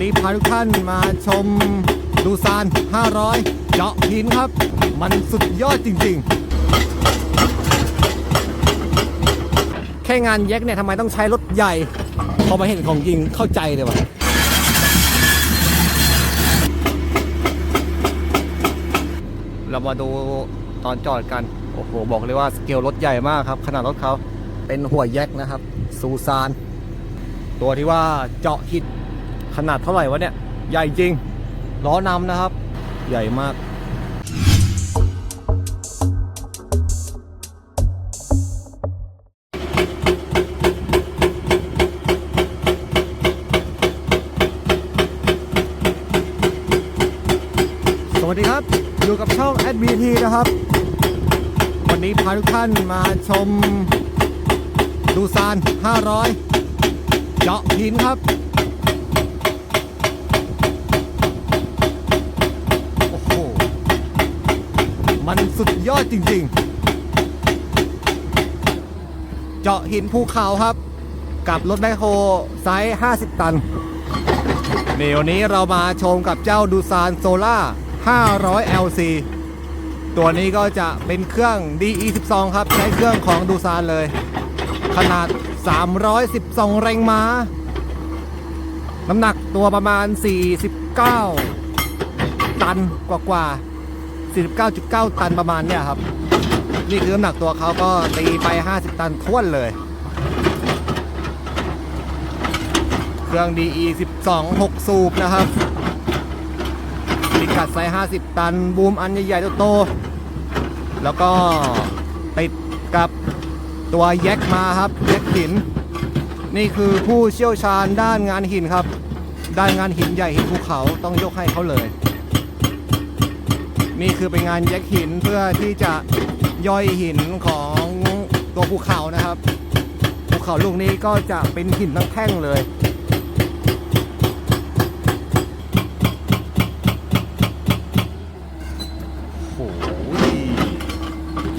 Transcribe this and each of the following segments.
นี้พาทุกท่านมาชมดูซาน 500 เจาะหินครับ มันสุดยอดจริงๆ แค่งานแยกเนี่ยทำไมต้องใช้รถใหญ่ พอมาเห็นของจริงเข้าใจเลยว่ะเรามาดูตอนจอดกัน โอ้โห บอกเลยว่าสเกลรถใหญ่มากครับ ขนาดรถเขาเป็นหัวแยกนะครับ ซูซาน ตัวที่ว่าเจาะหิน ขนาดเท่าไหร่วะเนี่ย ใหญ่จริง ล้อนำนะครับ ใหญ่มากสวัสดีครับ อยู่กับช่อง SBT นะครับ วันนี้พาทุกท่านมาชมดูซาน 500 เจาะหินครับ มันสุดยอดจริงๆ เจาะหินภูเขาครับ กับรถแบคโฮไซส์ 50 ตันนี่วันนี้เรามาชมกับเจ้าดูซานโซล่า500 LC ตัวนี้ก็จะเป็นเครื่อง DE12 ครับ ใช้เครื่องของดูซานเลย ขนาด 312 แรงม้า น้ำหนักตัวประมาณ 49 ตันกว่ากว่าๆ 49.9 ตันประมาณเนี่ยครับ นี่คือน้ำหนักตัวเขาก็ตีไป 50 ตันท้วนเลย เครื่อง DE 12 6 สูบนะครับพิกัดไซส์50 ตัน บูมอันใหญ่ๆโตๆแล้วก็ติดกับตัวแยกมาครับแยกหิน นี่คือผู้เชี่ยวชาญด้านงานหินครับ ด้านงานหินใหญ่หินภูเขาต้องยกให้เขาเลย นี่คือเป็นงานแยกหินเพื่อที่จะย่อยหินของตัวภูเขานะครับภูเขาลูกนี้ก็จะเป็นหินทั้งแท่งเลยโอ้โห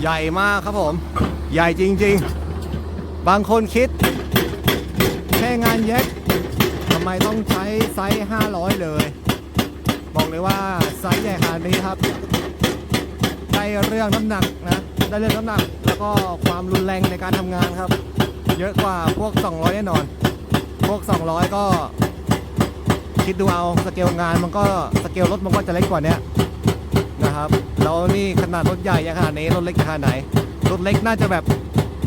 ใหญ่มากครับผม ใหญ่จริงๆ บางคนคิด แค่งานเย็กทำไมต้องใช้ไซส์ 500 เลย บอกเลยว่าไซส์ใหญ่ขนาดนี้ครับได้เรื่องน้ำหนักนะได้เรื่องน้ำหนัก แล้วก็ความรุนแรงในการทำงานครับ เยอะกว่าพวก 200 แน่นอน พวก 200 ก็ คิดดูเอาสเกลงานมันก็สเกลรถมันก็จะเล็กกว่านี้นะครับแล้วนี่ขนาดรถใหญ่ยังขนาดนี้รถเล็กขนาดไหนรถเล็กน่าจะแบบ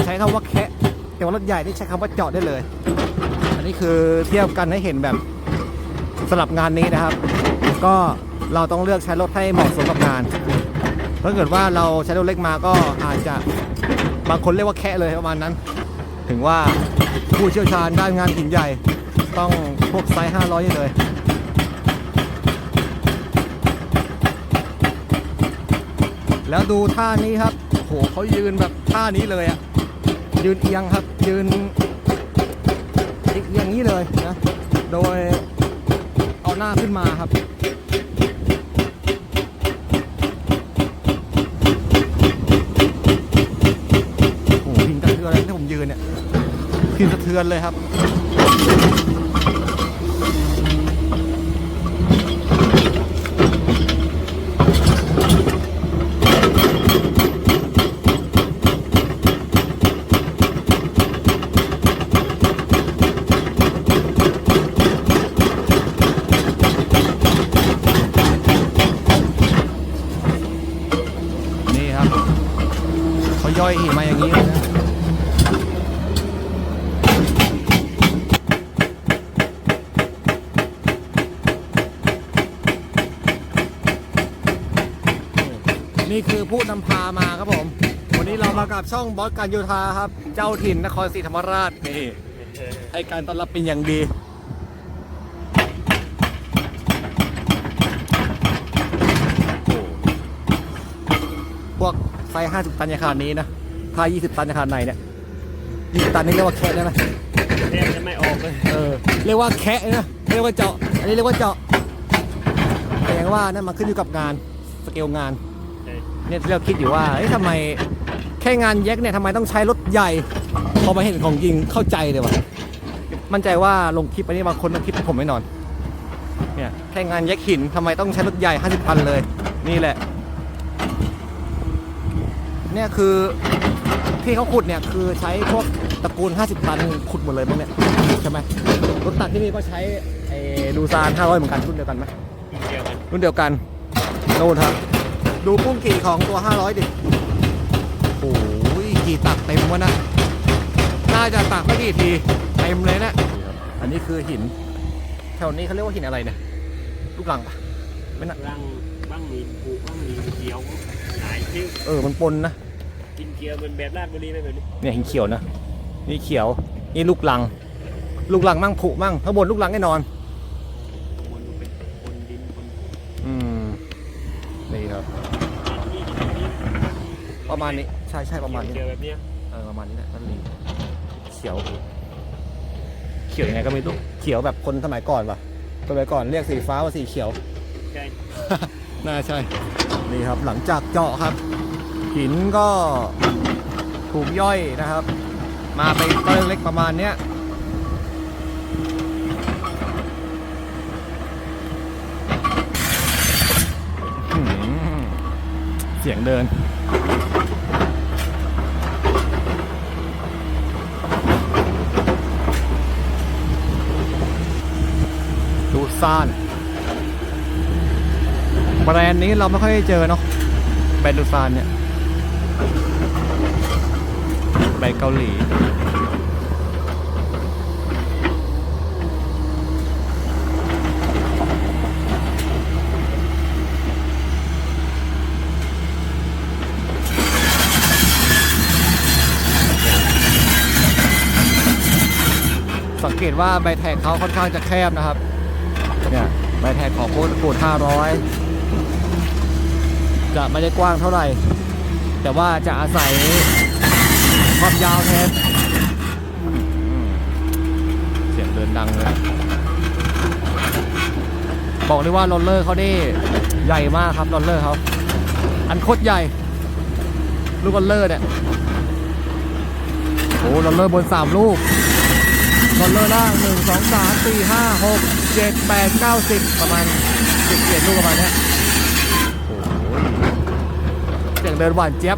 ใช้คำว่าแคะแต่ว่ารถใหญ่นี่ใช้คำว่าเจาะได้เลย อันนี้คือเทียบกันให้เห็นแบบสำหรับงานนี้นะครับ ก็เราต้องเลือกใช้รถให้เหมาะสมกับงาน ถ้าเกิดว่าเราใช้รถเล็กมาก็อาจจะบางคนเรียกว่าแคะเลยประมาณนั้น ถึงว่าผู้เชี่ยวชาญด้านงานหินใหญ่ ต้องพวกไซส์500นี่เลยแล้วดูท่านี้ครับ โอ้โหเขายืนแบบท่านี้เลยอะยืนเอียงครับ ยืนเอียงนี้เลยนะ โดยเอาหน้าขึ้นมาครับ โอ้โหพิงสะเทือนเลยที่ผมยืนเนี่ย พิงสะเทือนเลยครับ นี่ครับเขาย่อยหินมาอย่างนี้เลยนะ นี่คือผู้นำพามาครับผม วันนี้เรามากับช่องบอสการโยธาครับ เจ้าถิ่นนครศรีธรรมราชนี่ให้การต้อนรับเป็นอย่างดีพวกไซส์50 ตันอย่างขนาดนี้นะ ถ้า 20 ตันอย่างขนาดไหนเนี่ย20ตันนี่เรียกว่าแคะได้ไหมแทบจะไม่ออกเลย เออ เรียกว่าแคะนะเรียกว่าเจาะ อันนี้เรียกว่าเจาะ แต่อย่างว่านั่นมันขึ้นอยู่กับงาน สเกลงาน เนี่ยที่เราคิดอยู่ว่าเอ้ยทำไมแค่งานแยกเนี่ยทำไมต้องใช้รถใหญ่ พอมาเห็นของจริงเข้าใจเลยว่ะมั่นใจว่าลงคลิปอันนี้บางคนต้องคลิปผมแน่นอนเนี่ยแค่งานแยกหินทำไมต้องใช้รถใหญ่ 50ตันเลย นี่แหละ เนี่ยคือที่เขาขุดเนี่ยคือใช้พวกตระกูล 50ตันขุดหมดเลยพวกเนี่ยใช่ไหมรถตัดที่นี่ก็ใช้ไอ้ดูซาน500 เหมือนกันรุ่นเดียวกันไหมเดียวกันรุ่นเดียวกันโน่นครับ ดูปุ้งกี่ของตัว 500 ดิ โอ้ยกี่ตักเต็มวะนะ น่าจะตักไม่กี่ทีเต็มเลยนะอันนี้คือหิน แถวนี้เขาเรียกว่าหินอะไรเนี่ยลูกหลังปะไม่น่าร่างบ้างมีผูบ้างมีเขียวหลายชื่อเออมันปนนะกินเขียวเป็นแบบราชบุรีไหมแบบนี้เนี่ยหินเขียวนะนี่เขียวนี่ลูกหลัง ลูกหลังมั่งผุมั่งข้างบนลูกหลังแน่นอน บนเป็นบนดินบน อืม นี่ครับ ประมาณนี้ใช่ใช่ประมาณนี้เขียวแบบเนี้ยเออประมาณนี้แหละนั่นเองเขียว เขียวยังไงก็ไม่รู้เขียวแบบคนสมัยก่อนปะสมัยก่อนเรียกสีฟ้าว่าสีเขียวใช่ น่าใช่ นี่ครับหลังจากเจาะครับ หินก็ถูกย่อยนะครับ มาไปก้อนเล็กๆประมาณเนี้ยอื้อหือ เสียงเดิน ดูซ่าน แบรนด์นี้เราไม่ค่อยเจอเนาะแบรนด์ดูซานเนี่ยแบรนด์เกาหลี เกตว่าใบแท็กเขาค่อนข้างจะแคบนะครับเนี่ยใบแท็กของโคตรกูด500 จะไม่ได้กว้างเท่าไหร่ แต่ว่าจะอาศัยความยาวแทนเสียงเดินดังเลยบอกเลยว่าโรลเลอร์เขานี่ใหญ่มากครับโรลเลอร์เขาอันโคตรใหญ่ ลูกโรลเลอร์เนี่ยโอ้โรลเลอร์บน 3 ลูก โรลเลอร์ล่าง1 2 3 4 5 6 7 8 9 10ประมาณ10เจ็ดลูกประมาณนี้โอ้ยเสียงเดินหวานเจี๊ยบ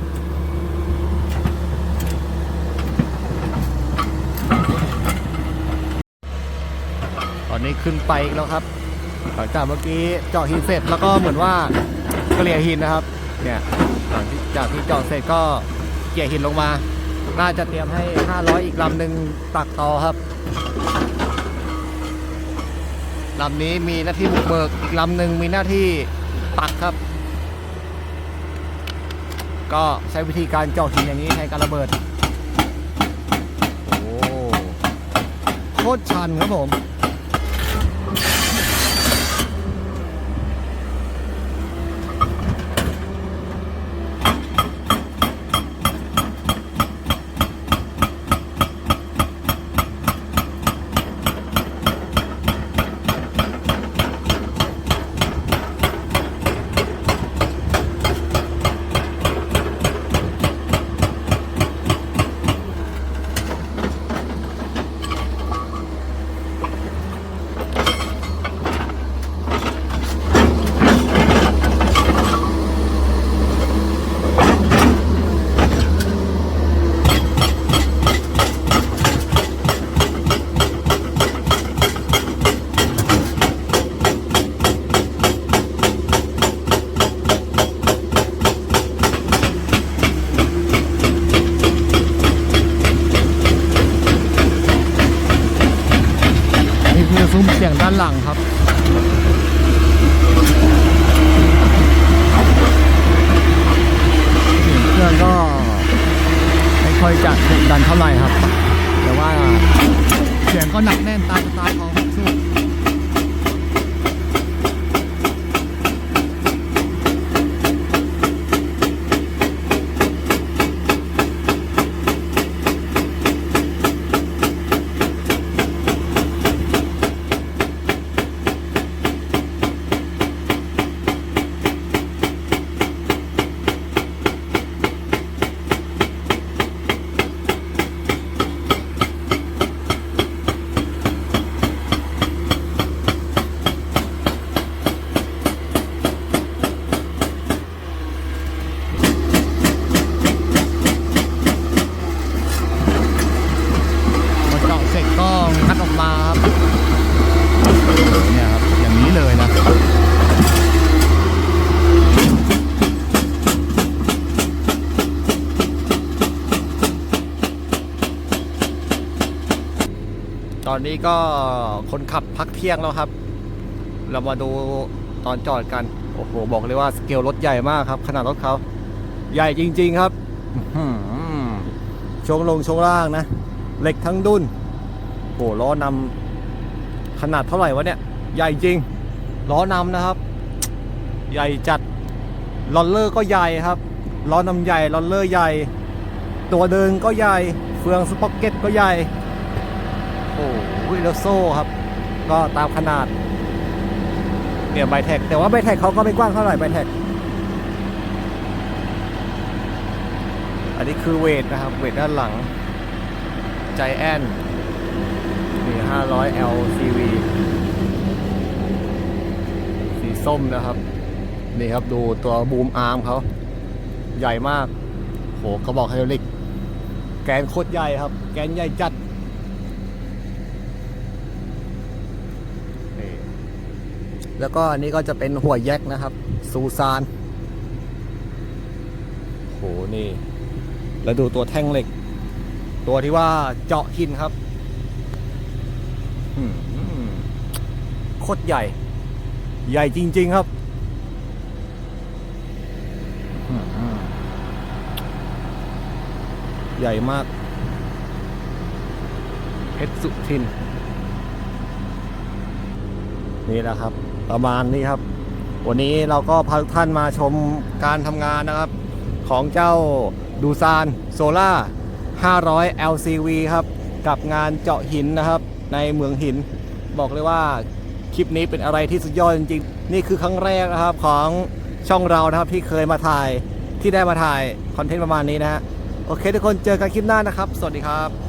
ตอนนี้ขึ้นไปอีกแล้วครับหลังจากเมื่อกี้เจาะหินเสร็จแล้วก็เหมือนว่าเกลี่ยหินนะครับ เนี่ยหลังจากที่เจาะเสร็จก็เกลี่ยหินลงมา น่าจะเตรียมให้ 500 อีกลำหนึ่งตักต่อครับลำนี้มีหน้าที่บุกเบิกอีกลำหนึ่งมีหน้าที่ตักครับ ก็ใช้วิธีการเจาะหินอย่างนี้ให้การระเบิด โอ้โคตรชันครับผม นี่คือซุ้มเสียงด้านหลังครับ เสียงเครื่องก็ไม่ค่อยจะ ดันเท่าไหร่ครับ แต่ว่าเสียงก็หนักแน่นตามสไตล์ของ นนี้ก็คนขับพักเที่ยงแล้วครับ เรามาดูตอนจอดกัน โอ้โห บอกเลยว่าสเกลรถใหญ่มากครับ ขนาดรถเขาใหญ่จริง ๆครับอื้อหือช่วงลงช่วงล่างนะเหล็กทั้งดุนโอ้โหล้อนำขนาดเท่าไหร่วะเนี่ย ใหญ่จริง ล้อนำนะครับ ใหญ่จัดลอนเลอร์ก็ใหญ่ครับ ล้อนำใหญ่ลอนเลอร์ใหญ่ ตัวเดินก็ใหญ่ เฟืองสป็อกเก็ตก็ใหญ่ โอ้โหแล้วโซ่ครับ ก็ตามขนาด เนี่ยไบแท็กแต่ว่าไบแท็กเขาก็ไม่กว้างเท่าไหร่ไบแท็กอันนี้คือเวทนะครับ เวทด้านหลังใจแอนนี่500 LCV สีส้มนะครับ นี่ครับดูตัวบูมอาร์มเขาใหญ่มากโหกระบอกไฮดรอลิก แกนโคตรใหญ่ครับ แกนใหญ่จัดนี่ แล้วก็อันนี้ก็จะเป็นหัวแยกนะครับ ซูซานโหนี่ แล้วดูตัวแท่งเหล็ก ตัวที่ว่าเจาะหินครับโคตรใหญ่ ใหญ่จริง ๆ ครับใหญ่มากเพชรสุทิน นี่แหละครับ ประมาณนี้ครับ วันนี้เราก็พาทุกท่านมาชมการทำงานนะครับ ของเจ้าดูซานโซล่า500 LCV ครับ กับงานเจาะหินนะครับ ในเมืองหิน บอกเลยว่าคลิปนี้เป็นอะไรที่สุดยอดจริงๆ นี่คือครั้งแรกนะครับของช่องเรานะครับที่เคยมาถ่ายที่ได้มาถ่ายคอนเทนต์ประมาณนี้นะฮะโอเคทุกคนเจอกันคลิปหน้านะครับ สวัสดีครับ